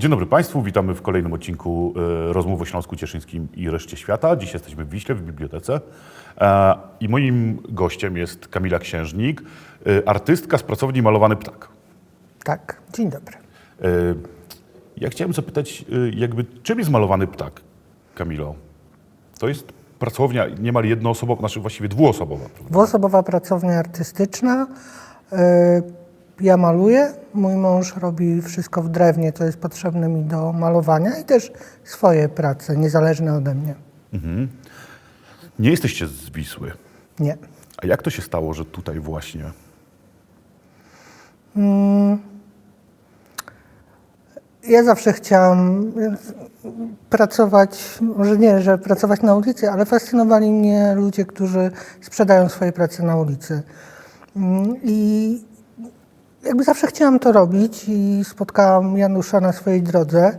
Dzień dobry Państwu, witamy w kolejnym odcinku e, rozmów o Śląsku Cieszyńskim i reszcie świata. Dziś jesteśmy w Wiśle, w bibliotece E, i moim gościem jest Kamila Księżnik, e, artystka z pracowni Malowany Ptak. Tak, dzień dobry. Ja chciałem zapytać, jakby czym jest Malowany Ptak, Kamilo? To jest pracownia niemal jednoosobowa, znaczy właściwie dwuosobowa. prawda? Dwuosobowa pracownia artystyczna. Ja maluję, mój mąż robi wszystko w drewnie, co jest potrzebne mi do malowania i też swoje prace, niezależne ode mnie. Nie jesteście z Wisły. Nie. A jak to się stało, że tutaj właśnie? Ja zawsze chciałam e, pracować, może nie, że pracować na ulicy, ale fascynowali mnie ludzie, którzy sprzedają swoje prace na ulicy. Mm, I jakby zawsze chciałam to robić i spotkałam Janusza na swojej drodze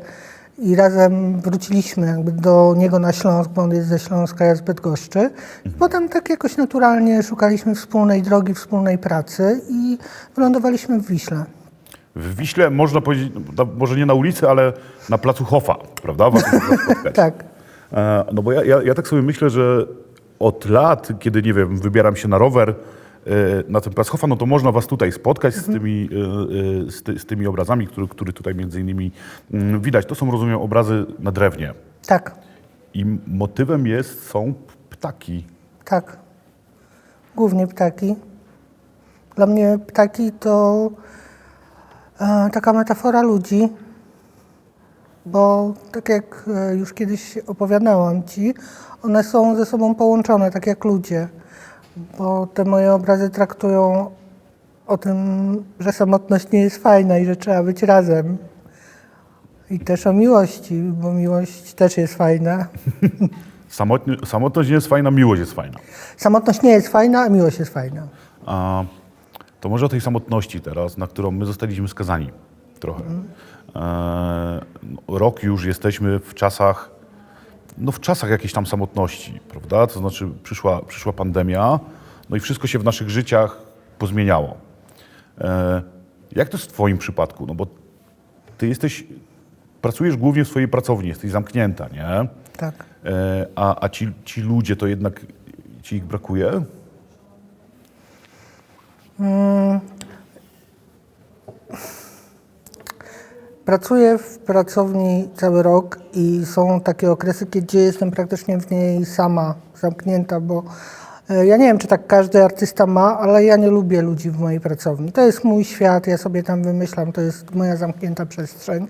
i razem wróciliśmy jakby do niego na Śląsk, bo on jest ze Śląska, ja z Bydgoszczy. I potem tak jakoś naturalnie szukaliśmy wspólnej drogi, wspólnej pracy i wylądowaliśmy w Wiśle. W Wiśle można powiedzieć, no, może nie na ulicy, ale na placu Hofa, prawda? Tak. E, No bo ja, ja, ja tak sobie myślę, że od lat, kiedy, nie wiem, wybieram się na rower na ten plac Hofa, no to można was tutaj spotkać z tymi, e, e, z, ty, z tymi obrazami, które, które tutaj między innymi mm, widać. To są, rozumiem, obrazy na drewnie. Tak, I motywem jest, są ptaki. tak. Głównie ptaki. Dla mnie ptaki to e, taka metafora ludzi, bo tak jak e, już kiedyś opowiadałam Ci, one są ze sobą połączone, tak jak ludzie. Bo te moje obrazy traktują o tym, że samotność nie jest fajna i że trzeba być razem. I też o miłości, bo miłość też jest fajna. Samotnie, samotność nie jest fajna, miłość jest fajna. Samotność nie jest fajna, a miłość jest fajna. A to może o tej samotności teraz, na którą my zostaliśmy skazani trochę. E, no, rok już jesteśmy w czasach, no w czasach jakiejś tam samotności, prawda? To znaczy przyszła, przyszła pandemia, no i wszystko się w naszych życiach pozmieniało. E, jak to jest w twoim przypadku? No bo ty jesteś, pracujesz głównie w swojej pracowni, jesteś zamknięta, nie? Tak. E, a a ci, ci ludzie, to jednak ci ich brakuje? Pracuję w pracowni cały rok i są takie okresy, gdzie jestem praktycznie w niej sama, zamknięta, bo e, ja nie wiem, czy tak każdy artysta ma, ale ja nie lubię ludzi w mojej pracowni. To jest mój świat, ja sobie tam wymyślam, to jest moja zamknięta przestrzeń.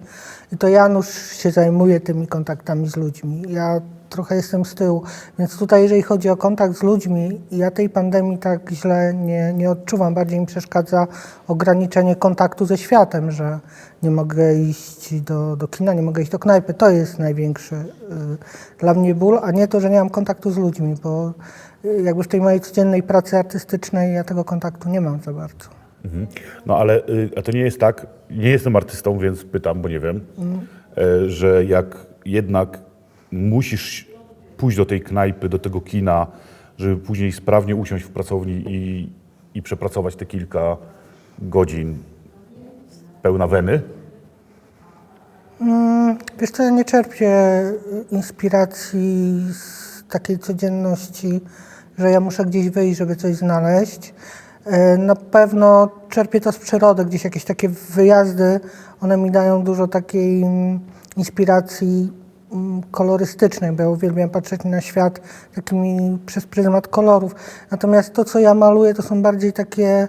I to Janusz się zajmuje tymi kontaktami z ludźmi. Ja trochę jestem z tyłu, więc tutaj jeżeli chodzi o kontakt z ludźmi, ja tej pandemii tak źle nie, nie odczuwam. Bardziej mi przeszkadza ograniczenie kontaktu ze światem, że nie mogę iść do, do kina, nie mogę iść do knajpy. To jest największy y, dla mnie ból, a nie to, że nie mam kontaktu z ludźmi, bo y, jakby w tej mojej codziennej pracy artystycznej ja tego kontaktu nie mam za bardzo. Mhm. No ale y, to nie jest tak, nie jestem artystą, więc pytam, bo nie wiem, e, że jak jednak musisz pójść do tej knajpy, do tego kina, żeby później sprawnie usiąść w pracowni i, i przepracować te kilka godzin. Pełna weny, Wiesz co, ja nie czerpię inspiracji z takiej codzienności, że ja muszę gdzieś wyjść, żeby coś znaleźć. E, Na pewno czerpię to z przyrody, gdzieś jakieś takie wyjazdy, one mi dają dużo takiej mm, inspiracji mm, kolorystycznej, bo ja uwielbiam patrzeć na świat takimi przez pryzmat kolorów. Natomiast to, co ja maluję, to są bardziej takie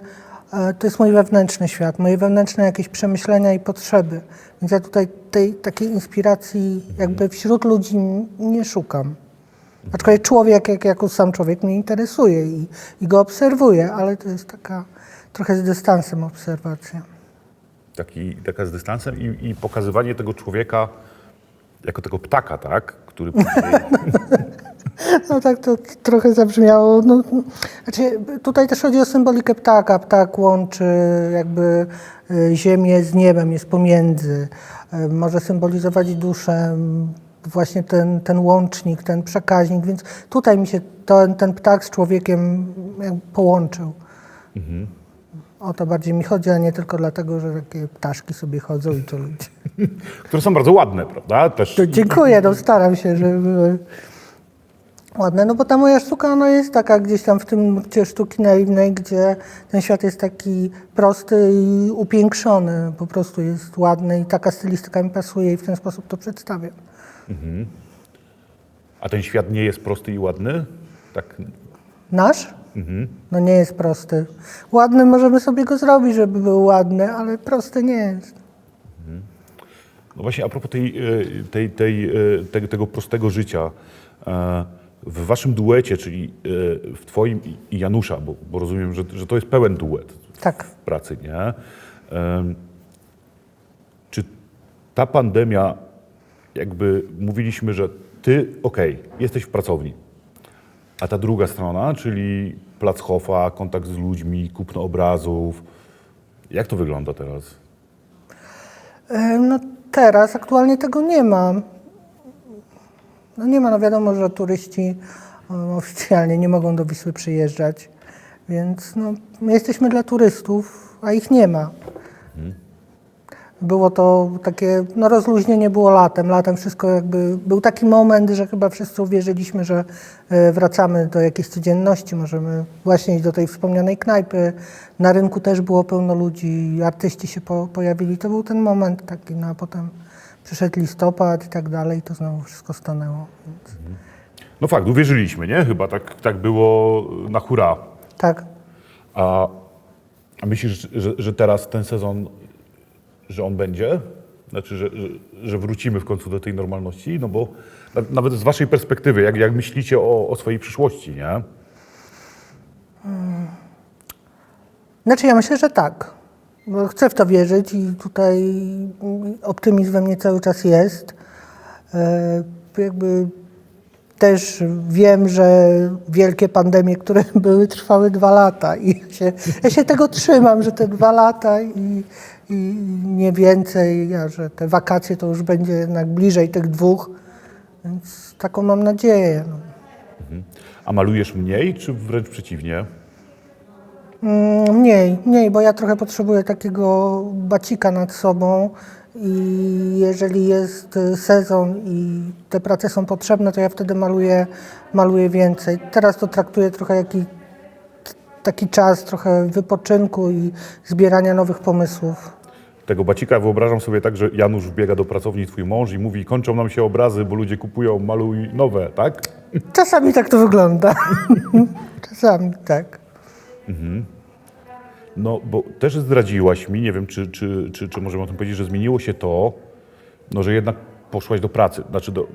E, To jest mój wewnętrzny świat, moje wewnętrzne jakieś przemyślenia i potrzeby. Więc ja tutaj tej takiej inspiracji jakby wśród ludzi nie szukam. Aczkolwiek człowiek, jak, jako sam człowiek mnie interesuje i, i go obserwuję, ale to jest taka trochę z dystansem obserwacja. taki, taka z dystansem i, i pokazywanie tego człowieka jako tego ptaka, tak? Który No tak to trochę zabrzmiało. No, znaczy, tutaj też chodzi o symbolikę ptaka. Ptak łączy jakby y, ziemię z niebem, jest pomiędzy. Y, Może symbolizować duszę, właśnie ten, ten łącznik, ten przekaźnik, więc tutaj mi się ten, ten ptak z człowiekiem połączył. O to bardziej mi chodzi, a nie tylko dlatego, że takie ptaszki sobie chodzą i to ludzie. Które są bardzo ładne, prawda? Też To dziękuję, no staram się, żeby były ładne. No bo ta moja sztuka, ona jest taka gdzieś tam w tym nurcie sztuki naiwnej, gdzie ten świat jest taki prosty i upiększony. Po prostu jest ładny i taka stylistyka mi pasuje i w ten sposób to przedstawiam. A ten świat nie jest prosty i ładny? Tak. Nasz? No nie jest prosty. Ładny możemy sobie go zrobić, żeby był ładny, ale prosty nie jest. No właśnie a propos tej, e, tej, tej, e, te- tego prostego życia. e, W waszym duecie, czyli w twoim i Janusza, bo, bo rozumiem, że, że to jest pełen duet Tak. w pracy, nie? Czy ta pandemia, jakby mówiliśmy, że ty, okej, jesteś w pracowni, a ta druga strona, czyli plac Hoffa, kontakt z ludźmi, kupno obrazów, jak to wygląda teraz? E, No teraz aktualnie tego nie ma. No nie ma, no wiadomo, że turyści e, oficjalnie nie mogą do Wisły przyjeżdżać, więc no, my jesteśmy dla turystów, a ich nie ma. Było to takie, no rozluźnienie było latem. Latem wszystko jakby, był taki moment, że chyba wszyscy uwierzyliśmy, że e, wracamy do jakiejś codzienności, możemy właśnie iść do tej wspomnianej knajpy. Na rynku też było pełno ludzi, artyści się po, pojawili. To był ten moment taki, no a potem przyszedł listopad i tak dalej, to znowu wszystko stanęło. Więc, No fakt, uwierzyliśmy, nie? Chyba tak, tak było na hura. tak. A, a myślisz, że, że teraz ten sezon, że on będzie? Znaczy, że, że, wrócimy w końcu do tej normalności? No bo na, nawet z waszej perspektywy, jak, jak myślicie o, o swojej przyszłości, nie? Znaczy ja myślę, że tak. Chcę w to wierzyć i tutaj optymizm we mnie cały czas jest. E, Jakby też wiem, że wielkie pandemie, które były, trwały dwa lata i ja się, ja się tego trzymam, że te dwa lata i, i nie więcej, a że te wakacje to już będzie jednak bliżej tych dwóch, więc taką mam nadzieję. No. A malujesz mniej, czy wręcz przeciwnie? Mm, Mniej, mniej, bo ja trochę potrzebuję takiego bacika nad sobą i jeżeli jest sezon i te prace są potrzebne, to ja wtedy maluję, maluję więcej. Teraz to traktuję trochę jak taki czas trochę wypoczynku i zbierania nowych pomysłów. Tego bacika wyobrażam sobie tak, że Janusz wbiega do pracowni, twój mąż i mówi, kończą nam się obrazy, bo ludzie kupują, maluj nowe, tak? Czasami tak to wygląda. Czasami tak. No, bo też zdradziłaś mi, nie wiem, czy, czy, czy, czy możemy o tym powiedzieć, że zmieniło się to, no, że jednak poszłaś do pracy, znaczy do,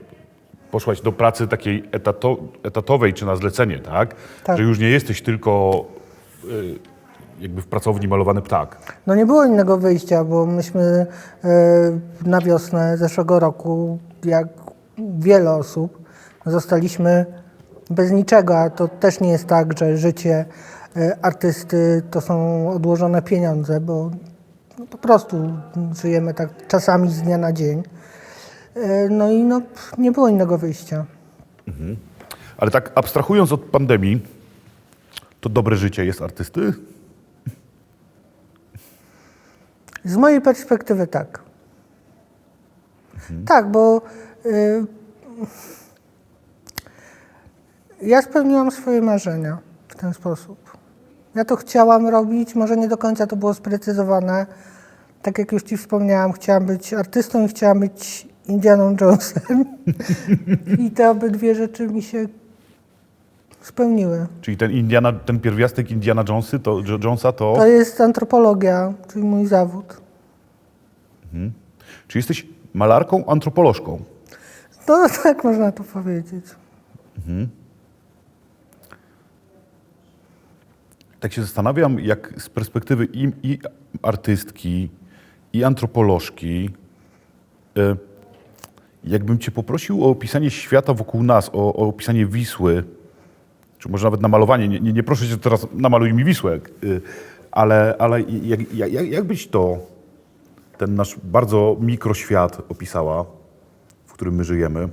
poszłaś do pracy takiej etato, etatowej, czy na zlecenie, tak? Tak. Że już nie jesteś tylko y, jakby w pracowni malowany ptak. No nie było innego wyjścia, bo myśmy e, na wiosnę zeszłego roku, jak wiele osób, zostaliśmy bez niczego, a to też nie jest tak, że życie artysty to są odłożone pieniądze, bo no, po prostu żyjemy tak czasami z dnia na dzień. E, No i no, nie było innego wyjścia. Ale tak abstrahując od pandemii, to dobre życie jest artysty? Z mojej perspektywy tak. Tak, bo y, ja spełniłam swoje marzenia w ten sposób. Ja to chciałam robić, może nie do końca to było sprecyzowane. Tak jak już Ci wspomniałam, chciałam być artystą i chciałam być Indianą Jonesem. I te obydwie rzeczy mi się spełniły. Czyli ten Indiana, ten pierwiastek Indiana Jonesy, to, Jo- Jonesa to... To jest antropologia, czyli mój zawód. Czy jesteś malarką, antropolożką? No tak można to powiedzieć. Tak się zastanawiam, jak z perspektywy i, i artystki, i antropolożki, y, jakbym cię poprosił o opisanie świata wokół nas, o, o opisanie Wisły, czy może nawet namalowanie, nie, nie, nie proszę cię teraz namaluj mi Wisłę, y, ale, ale jak, jak, jak, byś to, ten nasz bardzo mikroświat opisała, w którym my żyjemy?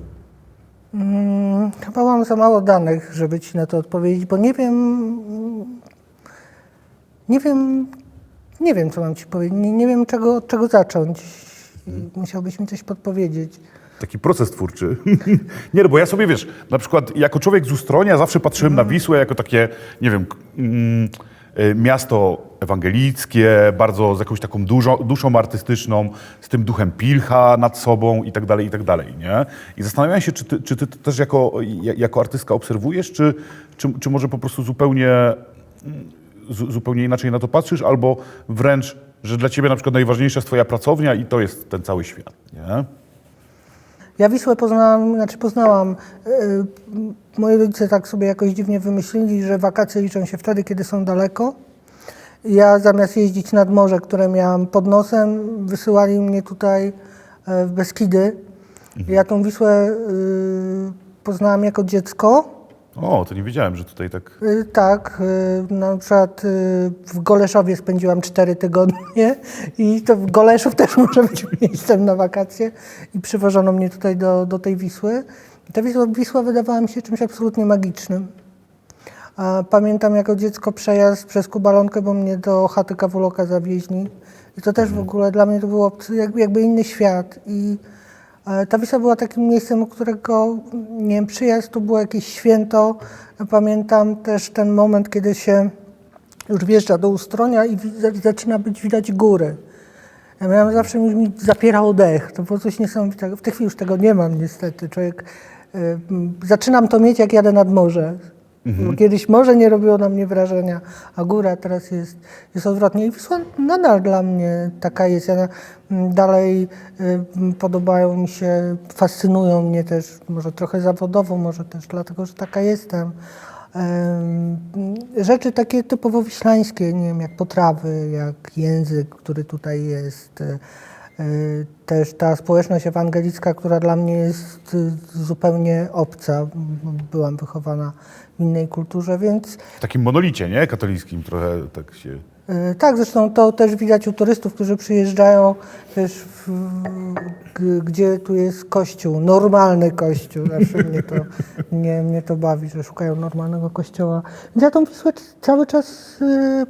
Chyba mam za mało danych, żeby ci na to odpowiedzieć, bo nie wiem, nie wiem, Nie wiem, co mam ci powiedzieć. Nie, nie wiem, czego, od czego zacząć. Musiałbyś mi coś podpowiedzieć. Taki proces twórczy. nie, no bo ja sobie, wiesz, na przykład jako człowiek z Ustronia zawsze patrzyłem na Wisłę jako takie, nie wiem, mm, y, miasto ewangelickie, bardzo z jakąś taką dużo, duszą artystyczną, z tym duchem pilcha nad sobą i tak dalej, i tak dalej, nie? I zastanawiam się, czy ty, czy ty też jako, ja- jako artystka obserwujesz, czy, czy, czy może po prostu zupełnie zu- zupełnie inaczej na to patrzysz, albo wręcz, że dla ciebie na przykład najważniejsza jest twoja pracownia i to jest ten cały świat, nie? Ja Wisłę poznałam, znaczy poznałam. Yy, moi rodzice tak sobie jakoś dziwnie wymyślili, że wakacje liczą się wtedy, kiedy są daleko. Ja zamiast jeździć nad morze, które miałam pod nosem, wysyłali mnie tutaj e, w Beskidy. Ja tą Wisłę yy, poznałam jako dziecko. O, to nie wiedziałem, że tutaj tak... Y, Tak, y, na przykład y, w Goleszowie spędziłam cztery tygodnie i to w Goleszów też może być miejscem na wakacje i przywożono mnie tutaj do, do tej Wisły. I ta Wisła, Wisła wydawała mi się czymś absolutnie magicznym. A pamiętam jako dziecko przejazd przez Kubalonkę, bo mnie do chaty Kawuloka zawieźli. I to też w ogóle dla mnie to było obcy- jakby, jakby inny świat. I ta Wisła była takim miejscem, którego, nie wiem, przyjazd to było jakieś święto. Pamiętam też ten moment, kiedy się już wjeżdża do Ustronia i zaczyna być widać góry. Ja miałam zawsze mi, mi zapierało dech. To było coś niesamowitego. W tej chwili już tego nie mam niestety. Człowiek, y, zaczynam to mieć, jak jadę nad morze. Bo Kiedyś morze nie robiło na mnie wrażenia, a góra teraz jest, jest odwrotnie. I Wisła nadal dla mnie taka jest. Ja, m, dalej y, podobają mi się, fascynują mnie też, może trochę zawodowo, może też dlatego, że taka jestem. Em, Rzeczy takie typowo wiślańskie, nie wiem, jak potrawy, jak język, który tutaj jest. e, Też ta społeczność ewangelicka, która dla mnie jest e, zupełnie obca. Byłam wychowana w innej kulturze, więc W takim monolicie, nie? Katolickim trochę tak się... E, Tak, zresztą to też widać u turystów, którzy przyjeżdżają też, w, gdzie tu jest kościół, normalny kościół. Zawsze mnie to, mnie, mnie to bawi, że szukają normalnego kościoła. Więc ja tą Wisłę cały czas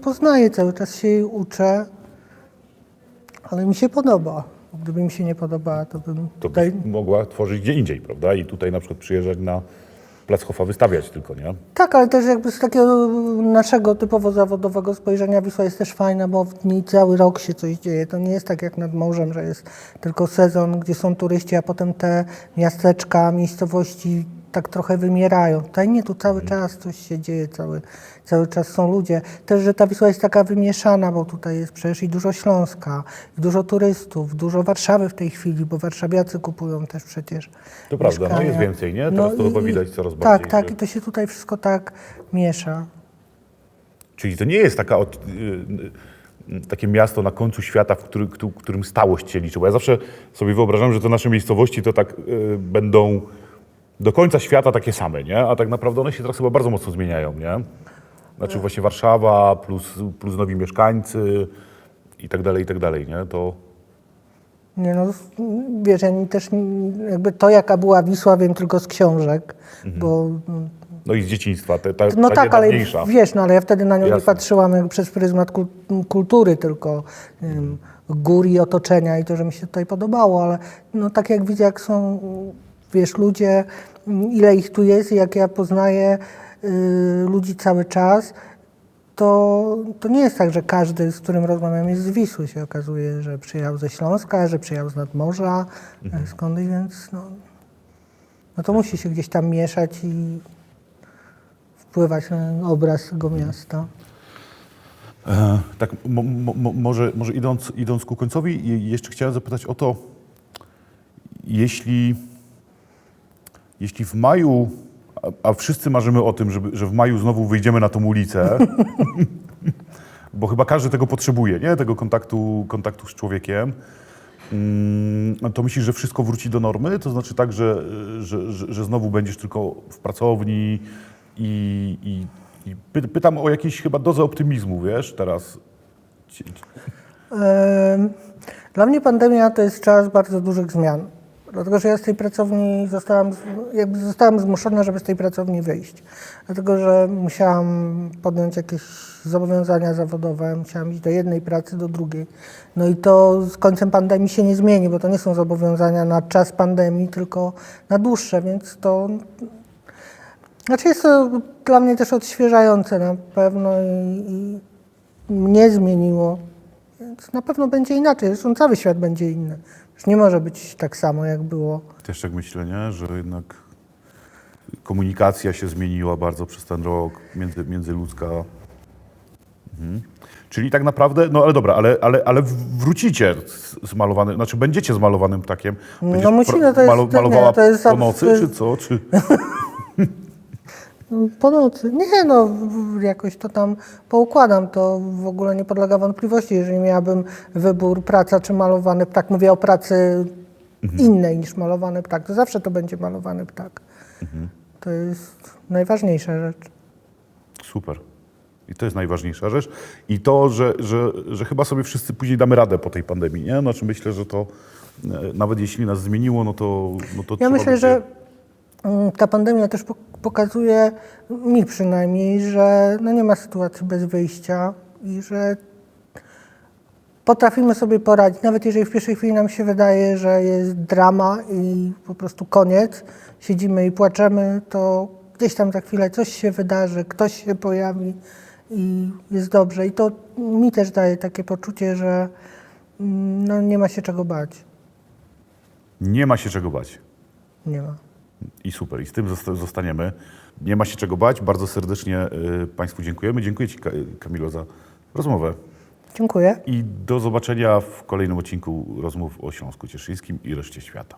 poznaję, cały czas się jej uczę, ale mi się podoba. Gdyby mi się nie podobała, to bym To tutaj... byś mogła tworzyć gdzie indziej, prawda? I tutaj na przykład przyjeżdżać na Plac Hofa wystawiać tylko, nie? Tak, ale też jakby z takiego naszego typowo zawodowego spojrzenia Wisła jest też fajna, bo w niej cały rok się coś dzieje. To nie jest tak jak nad morzem, że jest tylko sezon, gdzie są turyści, a potem te miasteczka, miejscowości tak trochę wymierają. Tutaj nie, tu cały czas coś się dzieje, cały, cały czas są ludzie. Też, że ta Wisła jest taka wymieszana, bo tutaj jest przecież i dużo Śląska, i dużo turystów, dużo Warszawy w tej chwili, bo warszawiacy kupują też przecież To prawda, no mieszkania. jest więcej, nie? Teraz to i- chyba widać coraz Tak, bardziej, tak, że- i to się tutaj wszystko tak miesza. Czyli to nie jest taka, od, y, y, takie miasto na końcu świata, w który, któ- którym stałość się liczy. Bo ja zawsze sobie wyobrażam, że te nasze miejscowości to tak y, będą do końca świata takie same, nie? A tak naprawdę one się teraz chyba bardzo mocno zmieniają, nie? Znaczy właśnie Warszawa plus, plus nowi mieszkańcy i tak dalej, i tak dalej, nie? To Nie no, wiesz, ja nie- też nie- jakby to, jaka była Wisła, wiem tylko z książek, bo no i z dzieciństwa, te, ta, no ta tak, ale wiesz, no ale ja wtedy na nią nie Jasne. patrzyłam jakby przez pryzmat kul- kultury, tylko nie wiem, gór i otoczenia i to, że mi się tutaj podobało, ale no tak jak widzę, jak są, wiesz, ludzie, ile ich tu jest jak ja poznaję y, ludzi cały czas, to, to nie jest tak, że każdy, z którym rozmawiam, jest z Wisły. Się okazuje, że przyjechał ze Śląska, że przyjechał z nadmorza, mhm. skądś, więc no, no to musi się gdzieś tam mieszać i wpływać na obraz tego miasta. E, tak, mo, mo, mo- może, może idąc, idąc ku końcowi, je- jeszcze chciałem zapytać o to, jeśli, jeśli w maju, a, a wszyscy marzymy o tym, żeby, że w maju znowu wyjdziemy na tą ulicę, bo chyba każdy tego potrzebuje, nie? Tego kontaktu, kontaktu z człowiekiem. Mm, To myślisz, że wszystko wróci do normy? To znaczy tak, że, że, że, że znowu będziesz tylko w pracowni i, i, i py, pytam o jakieś chyba dozę optymizmu, wiesz, teraz. Dla mnie pandemia to jest czas bardzo dużych zmian. Dlatego że ja z tej pracowni zostałam, jakby zostałam zmuszona, żeby z tej pracowni wyjść. Dlatego, że musiałam podjąć jakieś zobowiązania zawodowe, musiałam iść do jednej pracy, do drugiej. No i to z końcem pandemii się nie zmieni, bo to nie są zobowiązania na czas pandemii, tylko na dłuższe, więc to znaczy jest to dla mnie też odświeżające na pewno i, i mnie zmieniło. Więc na pewno będzie inaczej. Zresztą cały świat będzie inny. Już nie może być tak samo, jak było. Też tak myślę, nie? że jednak komunikacja się zmieniła bardzo przez ten rok między, międzyludzka. Mhm. Czyli tak naprawdę, no ale dobra, ale, ale, ale wrócicie z, z malowanym, znaczy będziecie z malowanym ptakiem. No Będziesz musimy, to jest- nie, malowała to jest po nocy, czy co? Czy... Po nocy. Nie no, jakoś to tam poukładam. To w ogóle nie podlega wątpliwości. Jeżeli miałabym wybór praca czy malowany ptak, mówię o pracy innej niż malowany ptak, to zawsze to będzie malowany ptak. To jest najważniejsza rzecz. Super. I to jest najważniejsza rzecz. I to, że, że, że chyba sobie wszyscy później damy radę po tej pandemii, nie? Znaczy myślę, że to e, nawet jeśli nas zmieniło, no to, no to Ja myślę, będzie... że ta pandemia też pok- pokazuje, mi przynajmniej, że no nie ma sytuacji bez wyjścia i że potrafimy sobie poradzić. Nawet jeżeli w pierwszej chwili nam się wydaje, że jest drama i po prostu koniec, siedzimy i płaczemy, to gdzieś tam za chwilę coś się wydarzy, ktoś się pojawi i jest dobrze. I to mi też daje takie poczucie, że mm, no, nie ma się czego bać. Nie ma się czego bać. Nie ma. I super, i z tym zosta- zostaniemy. Nie ma się czego bać. Bardzo serdecznie y, Państwu dziękujemy. Dziękuję Ci, Ka- Kamilo, za rozmowę. Dziękuję. I do zobaczenia w kolejnym odcinku rozmów o Śląsku Cieszyńskim i reszcie świata.